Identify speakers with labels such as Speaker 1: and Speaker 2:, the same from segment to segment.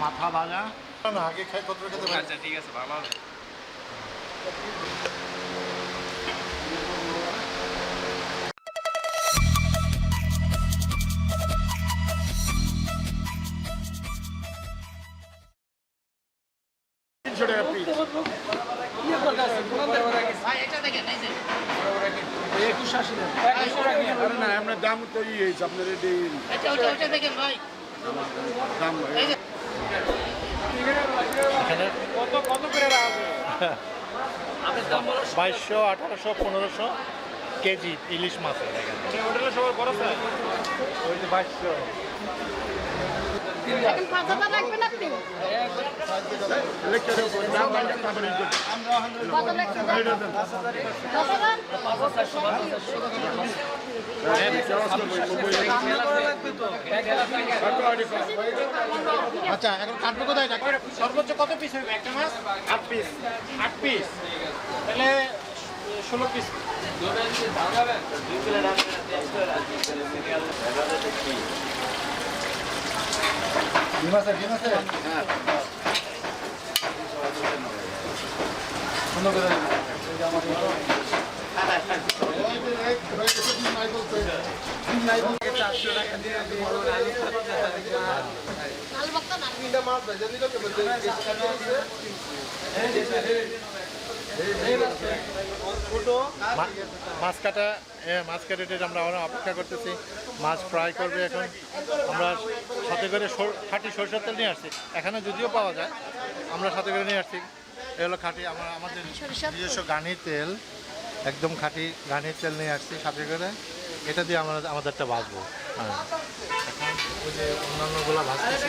Speaker 1: মাথা ভাজা
Speaker 2: আগে খাই কত
Speaker 3: আচ্ছা ঠিক আছে ভালো
Speaker 1: তিনশো টাকা পিস আরে না আপনার দাম তো হয়েছে আপনার এটি দাম
Speaker 2: বাইশশো আঠারোশো পনেরোশো কেজি ইলিশ মাছ ওই যে বাইশশো। আচ্ছা এখন কাটবো কোথায়? ডাক্তার সর্বোচ্চ কত পিস হবে? একটা মাছ?
Speaker 1: আট পিস
Speaker 2: আট পিস তাহলে ষোলো পিস ডিম আছে ডিম আছে হ্যাঁ সুন্দর করে
Speaker 4: আলু ভর্তা না
Speaker 2: মা- মাছ কাটা মাছ কাটা আমরা অপেক্ষা করতেছি। মাছ ফ্রাই করবে এখন। আমরা সাথে করে খাঁটি সরষের তেল নিয়ে আসছি। এখানে যদিও পাওয়া যায় আমরা সাথে করে নিয়ে আসছি। এ হলো খাঁটি আমরা আমাদের নিজস্ব গানির তেল একদম খাঁটি গানির তেল নিয়ে আসছি সাথে করে। এটা দিয়ে আমরা আমাদেরটা ভাজবো। হ্যাঁ। এখন ওই যে অন্যান্যগুলো ভাজতেছি।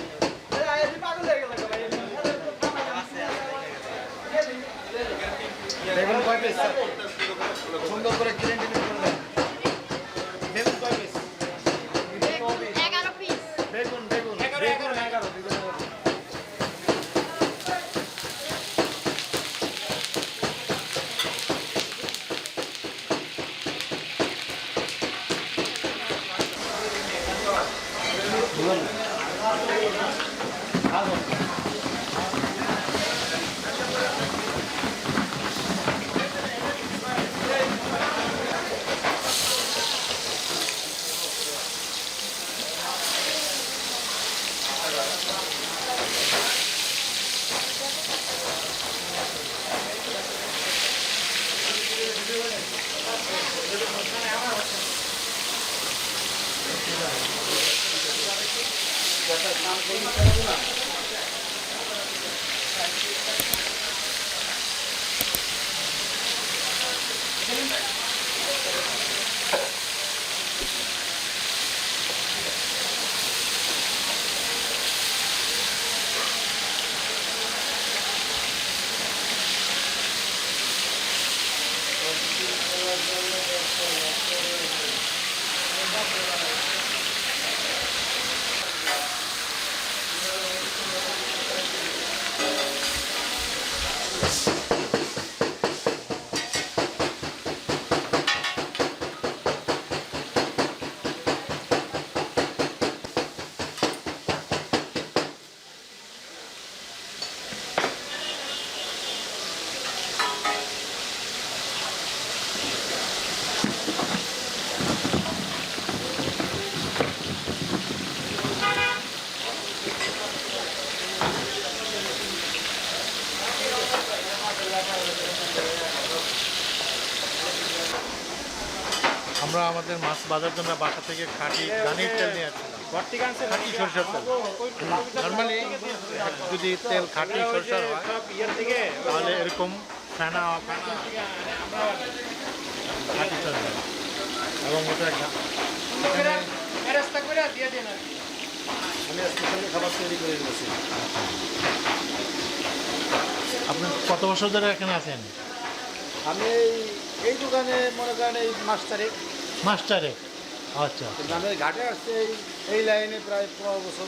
Speaker 2: বেগুন কয় পিস সুন্দর করে ক্লিন করে Thank you. মাছ বাজার জন্য বাসা থেকে খাঁটি গানির তেল নিয়ে আসছিলাম। খাঁটি সরষের তেল। নর্মালি যদি তেল খাঁটি সরষার হয়, তাহলে এরকম ফেনা ফেনা, খাঁটি সরষের এবং ওটা
Speaker 1: খাবার তৈরি করে দিয়েছি
Speaker 2: আপনি কত বছর ধরে এখানে আছেন?
Speaker 1: আমি এই দোকানে মনে করেন এই মাস তারিখ।
Speaker 2: মাস্টারে। আচ্ছা
Speaker 1: গ্রামের ঘাটে আসছে এই এই লাইনে প্রায় পনেরো বছর।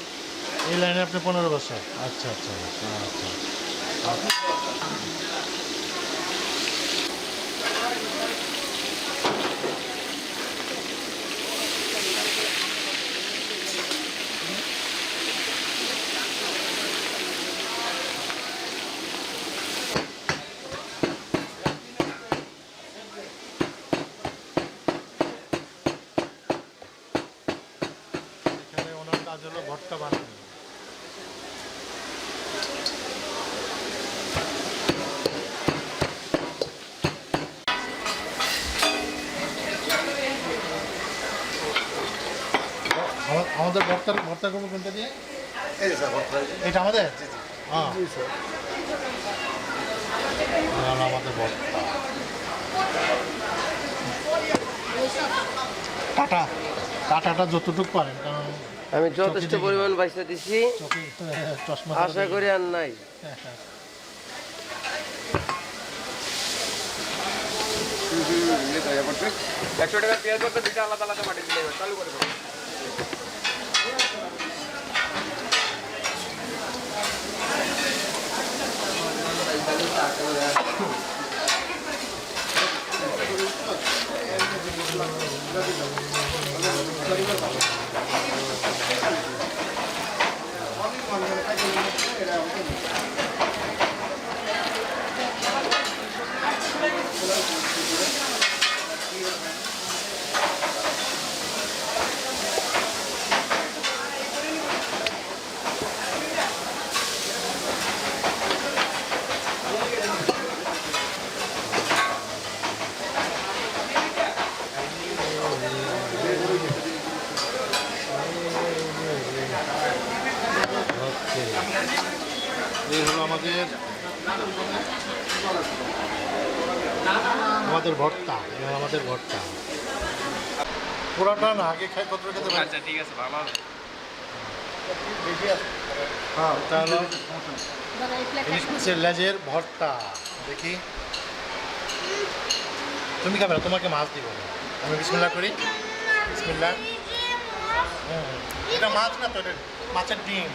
Speaker 2: এই লাইনে আপনি পনেরো বছর। আচ্ছা আচ্ছা আচ্ছা আচ্ছা এখানে ওনার কাজ হলো ভর্তা বানানো আমা- আমাদের ভর্তার ভর্তা করব কোনটা দিয়ে
Speaker 1: ভর্তা
Speaker 2: এটা আমাদের হ্যাঁ আমাদের ভর্তা কাটা কাটাটা যতটুকু পারেন কারণ
Speaker 3: আমি যথেষ্ট পরিমাণ পয়সা দিছি
Speaker 2: চশমা
Speaker 3: আশা করি আর নাই
Speaker 5: একশো টাকা পেঁয়াজ করতে দুইটা আলাদা আলাদা মাটি দিলে চালু করে দেবো
Speaker 2: এই হলো আমাদের আমাদের ভর্তা আমাদের ভর্তা। পুরাটা না আগে খাই কত খেতে পারি?
Speaker 5: আচ্ছা ঠিক আছে ভালো হবে।
Speaker 2: হ্যাঁ এটা হলো
Speaker 4: দাদা এই প্লেটটা
Speaker 2: ইলিশ মাছের লেজের ভর্তা। দেখি। তুমি খাবে তোমাকে মাছ দিব আমি বিসমিল্লা করি। বিসমিল্লা এটা মাছ না তো মাছের ডিম।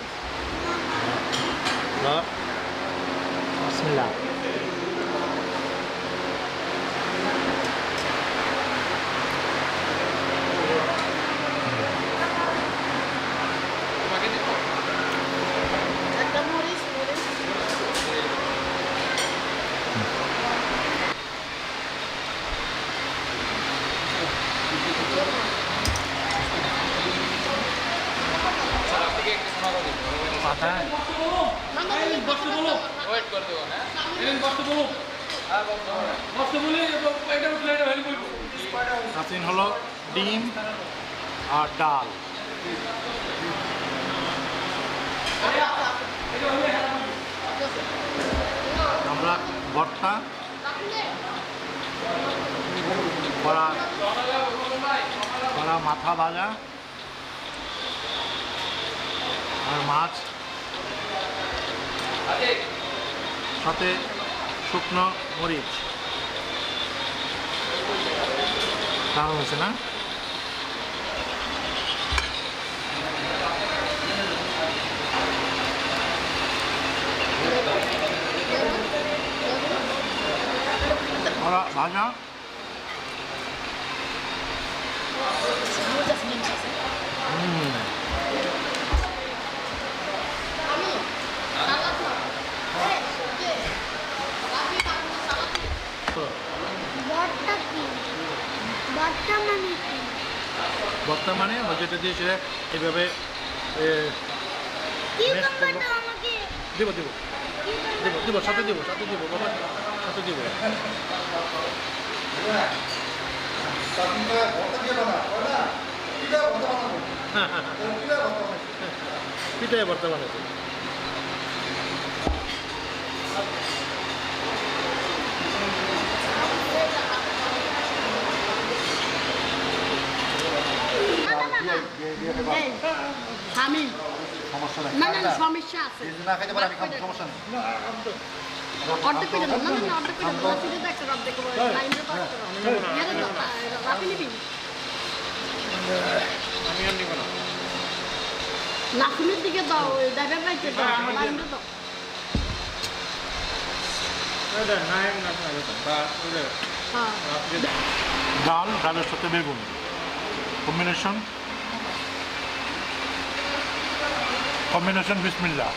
Speaker 2: না। বিসমিল্লা
Speaker 4: একটা মরিচ মরিচ
Speaker 2: পাতা
Speaker 5: ওয়েট করে দেবো না
Speaker 2: সাথিন হলো ডিম আর ডাল। আমরা ভর্তা কড়া কড়া মাথা ভাজা আর মাছ, সাথে শুকনো মরিচ। দারুণ হয়েছে না কড়া ভাজা হুম তো
Speaker 6: বটটা কি বটটা মানে কি
Speaker 2: বর্তমানে ওই যেটা দিয়ে সেটা এইভাবে দিব দিব। দিব দিব সাথে দিব সাথে দিব বাবা সাথে দিব। পিঠে বর্তমানে
Speaker 4: এই, স্বামী। না না না, সমস্যা আছে। অর্ধেক করে দাও না না অর্ধেক অর্ধেক। লাইনের নিবি?
Speaker 5: আমি আর নিব না।
Speaker 4: দিকে ওই ড্রাইভার বাইকে
Speaker 5: না বা
Speaker 4: হ্যাঁ।
Speaker 2: ডাল ডালের সাথে বেগুন। কম্বিনেশন কম্বিনেশন বিসমিল্লা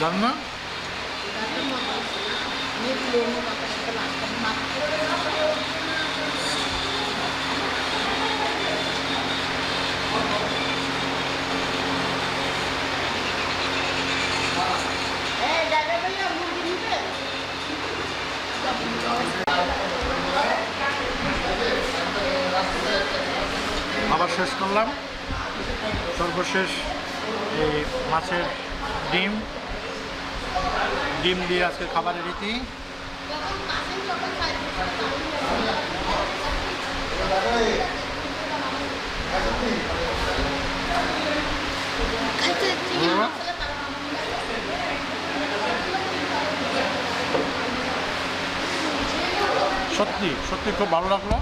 Speaker 2: জান না
Speaker 4: এই ড্রাইভার ভাইয়া মুরগি নিবে
Speaker 2: আবার শেষ করলাম। সর্বশেষ এই মাছের ডিম। ডিম দিয়ে আজকে খাবারের রীতি। সত্যি সত্যি খুব ভালো লাগল।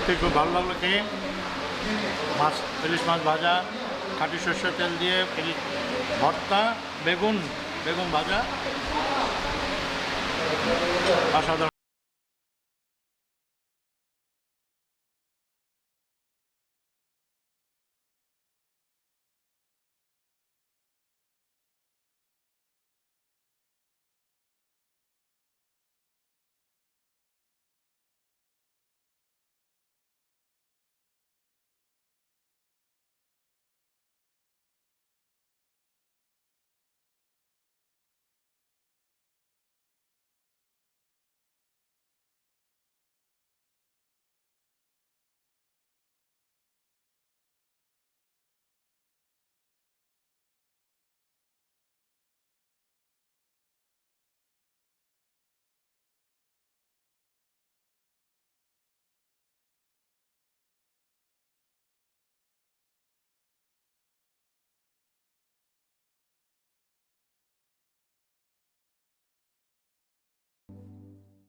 Speaker 2: সত্যি খুব ভালো লাগল খেয়ে। মাছ, ইলিশ মাছ ভাজা, খাঁটি সর্ষের তেল দিয়ে ইলিশ ভর্তা, বেগুন বেগুন ভাজা। অসাধারণ।